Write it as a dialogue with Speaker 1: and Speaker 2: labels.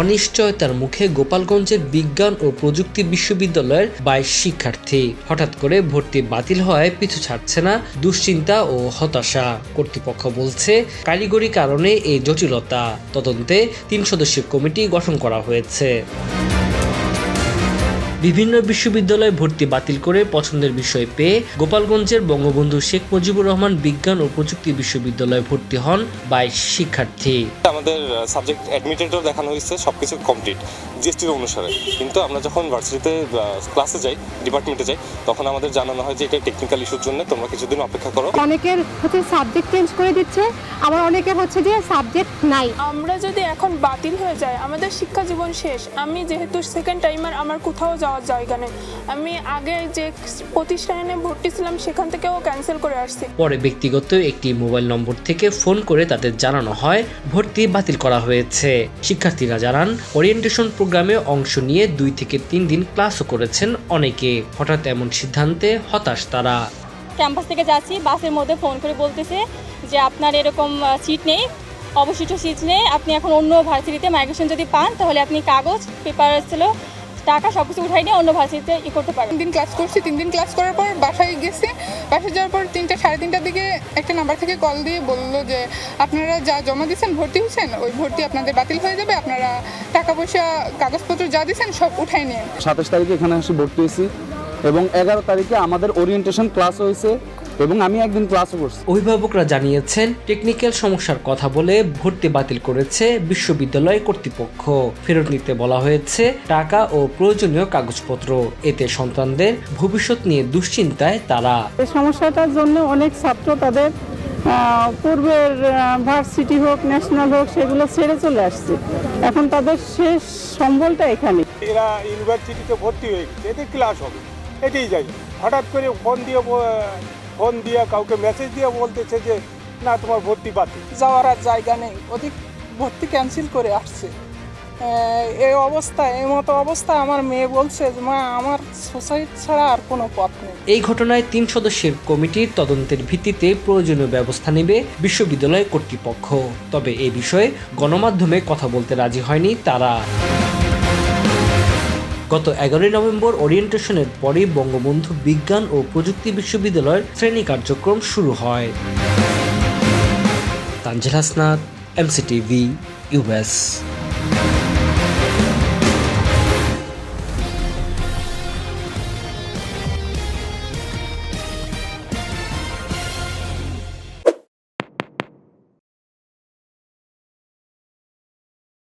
Speaker 1: অনিশ্চয়তার মুখে গোপালগঞ্জের বিজ্ঞান ও প্রযুক্তি বিশ্ববিদ্যালয়ের বাইশ শিক্ষার্থী হঠাৎ করে ভর্তি বাতিল হওয়ায় পিছু ছাড়ছে না দুশ্চিন্তা ও হতাশা কর্তৃপক্ষ বলছে কারিগরি কারণে এই জটিলতা তদন্তে তিন সদস্যের কমিটি গঠন করা হয়েছে বিভিন্ন বিশ্ববিদ্যালয়ে ভর্তি বাতিল করে পছন্দের বিষয় পেয়ে গোপালগঞ্জের বঙ্গবন্ধু শেখ মুজিবুর রহমান বিজ্ঞান ও প্রযুক্তি বিশ্ববিদ্যালয়ে ভর্তি হন বাইশ শিক্ষার্থী
Speaker 2: আমাদের সাবজেক্ট অ্যাডমিটেডও দেখানো হয়েছে সবকিছু কমপ্লিট জিএসটির অনুসারে কিন্তু আমরা যখন ভার্সিটিতে ক্লাসে যাই ডিপার্টমেন্টে যাই তখন আমাদের জানানো হয় যে এটা টেকনিক্যাল ইস্যুর জন্য তোমরা কিছুদিন অপেক্ষা করো
Speaker 3: অনেকের হচ্ছে সাবজেক্ট চেঞ্জ করে দিচ্ছে আবার অনেকে হচ্ছে যে সাবজেক্ট নাই
Speaker 4: আমরা যদি এখন বাতিল হয়ে যায় আমাদের শিক্ষা জীবন শেষ আমি যেহেতু সেকেন্ড টাইমার আমার কোথাও যাওয়া যাওয়ার জায়গা নেই আমি আগে যে প্রতিষ্ঠানে ভর্তি ছিলাম সেখান থেকেও ক্যান্সেল করে আসছি
Speaker 1: পরে ব্যক্তিগত একটি মোবাইল নম্বর থেকে ফোন করে তাদের জানানো হয় ভর্তি বাতিল করা হয়েছে শিক্ষার্থীরা জানান ওরিয়েন্টেশন প্রোগ্রামে অংশ নিয়ে দুই থেকে তিন দিন ক্লাসও করেছেন অনেকে হঠাৎ এমন সিদ্ধান্তে হতাশ তারা
Speaker 5: ক্যাম্পাস থেকে যাচ্ছি বাসের মধ্যে ফোন করে বলতেছে যে আপনার এরকম সিট নেই অবশিষ্ট সিট নেই আপনি এখন অন্য ভার্সিটিতে মাইগ্রেশন যদি পান তাহলে আপনি কাগজ পেপার ছিল টাকা সব কিছু উঠাই নিয়ে অন্য ভার্সিটিতে ই করতে পারবো
Speaker 6: দিন ক্লাস করছি তিন দিন ক্লাস করার পর বাসায় গেছি বাসায় যাওয়ার পর তিনটা সাড়ে তিনটার দিকে একটা নাম্বার থেকে কল দিয়ে বললো যে আপনারা যা জমা দিয়েছেন ভর্তি হয়েছেন ওই ভর্তি আপনাদের বাতিল হয়ে যাবে আপনারা টাকা পয়সা কাগজপত্র যা দিচ্ছেন সব উঠাই নিয়ে
Speaker 7: সাতাশ তারিখে এখানে এসে ভর্তি হয়েছি এবং এগারো তারিখে আমাদের ওরিয়েন্টেশন ক্লাস হয়েছে এবং আমি একদিন ক্লাসও করছি
Speaker 1: অভিভাবকরা জানিয়েছেন টেকনিক্যাল সমস্যার কথা বলে ভর্তি বাতিল করেছে বিশ্ববিদ্যালয় কর্তৃপক্ষ ফেরত নিতে বলা হয়েছে টাকা ও প্রয়োজনীয় কাগজপত্র এতে সন্তানদের ভবিষ্যৎ নিয়ে দুশ্চিন্তায় তারা
Speaker 8: এই সমস্যাটার জন্য অনেক ছাত্র তাদের পূর্বের ভার্সিটি হোক ন্যাশনাল হোক সেগুলো ছেড়ে চলে আসছে এখন তাদের শেষ সম্বলটা এখানে
Speaker 9: এরা ইউনিভার্সিটিতে ভর্তি হয়ে গেছে এতে ক্লাস হবে এটাই যাই হঠাৎ করে ফোন দিয়ে ফোন দিয়ে কাউকে মেসেজ দিয়ে বলতেছে যে না তোমার ভর্তি বাতিল
Speaker 10: যাওয়ার আর জায়গা নেই অধিক ভর্তি ক্যান্সেল করে আসছে এই অবস্থায় এই মতো অবস্থা আমার মেয়ে বলছে যে মা আমার সুসাইড ছাড়া আর কোনো পথ নেই
Speaker 1: এই ঘটনায় তিন সদস্যের কমিটির তদন্তের ভিত্তিতে প্রয়োজনীয় ব্যবস্থা নেবে বিশ্ববিদ্যালয় কর্তৃপক্ষ তবে এ বিষয়ে গণমাধ্যমে কথা বলতে রাজি হয়নি তারা গত এগারোই নভেম্বর ওরিয়েন্টেশনের পরে বঙ্গবন্ধু বিজ্ঞান ও প্রযুক্তি বিশ্ববিদ্যালয়ের শ্রেণী কার্যক্রম শুরু হয় তানজিল হাসনাত এমসিটিভি ইউএস